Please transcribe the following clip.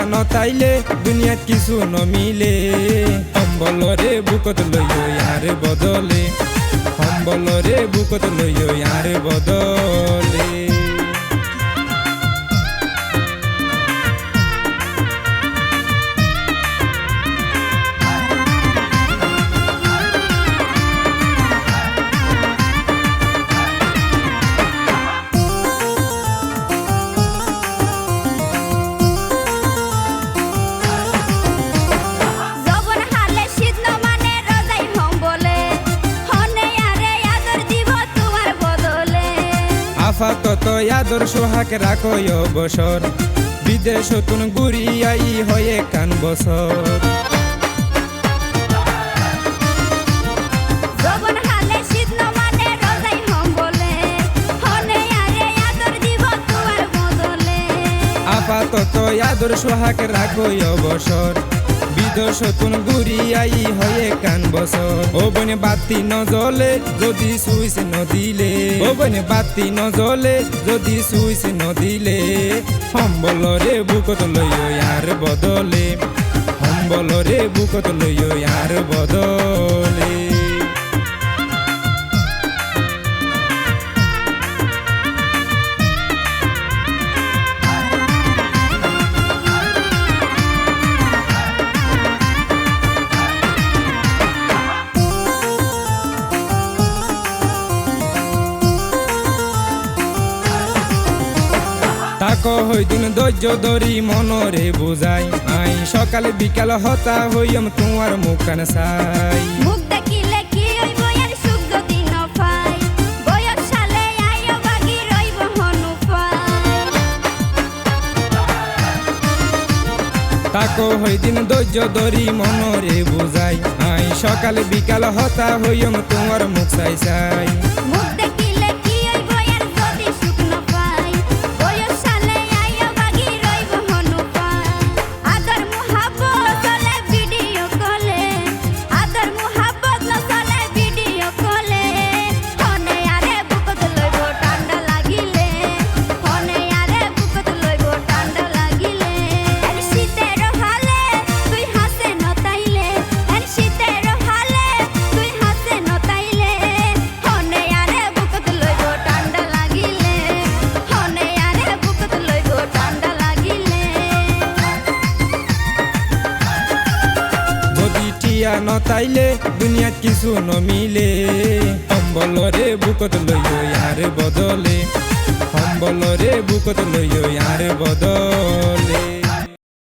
টিয়া তাইলে দুনিয়াত কিছু নমিলে সম্বলরে বুকত লইও বদলে। সম্বলরে বুকত লইও বদলে। আফাতত আদর সোহাগ রাখো বছর বিদেশ তুন গুড়িয়াই হয়ে কান বছর। আপাতত আদর সোহাগ রাখো অবসর। বিদেশ তুন গুড়িয়াই হয়ে কান বস। ও বনে বাতি নজলে যদি সুইস নদিলে। ও বনে বাতি নজলে যদি সুইস নদিলে। সম্বলরে বুকত লইও আর বদলে। সম্বলরে বুকত লইও আর বদলে। তাক হইদিন ধৈর্য ধরি মনরে বুঝাই। আই সকাল বিকাল হতা হইম তোমার মুখান সাই তাক হইদিন ধৈর্য ধরি মনরে বুঝাই। আই সকালে বিকাল হতা হইম তোমার মুখ সাই সাই টিয়া নতাইলে দুনিয়াত কিছু নমিলে। সম্বলরে বুকত লইও ইয়ার বদলে। সম্বলরে বুকত লইও ইয়ার বদলে।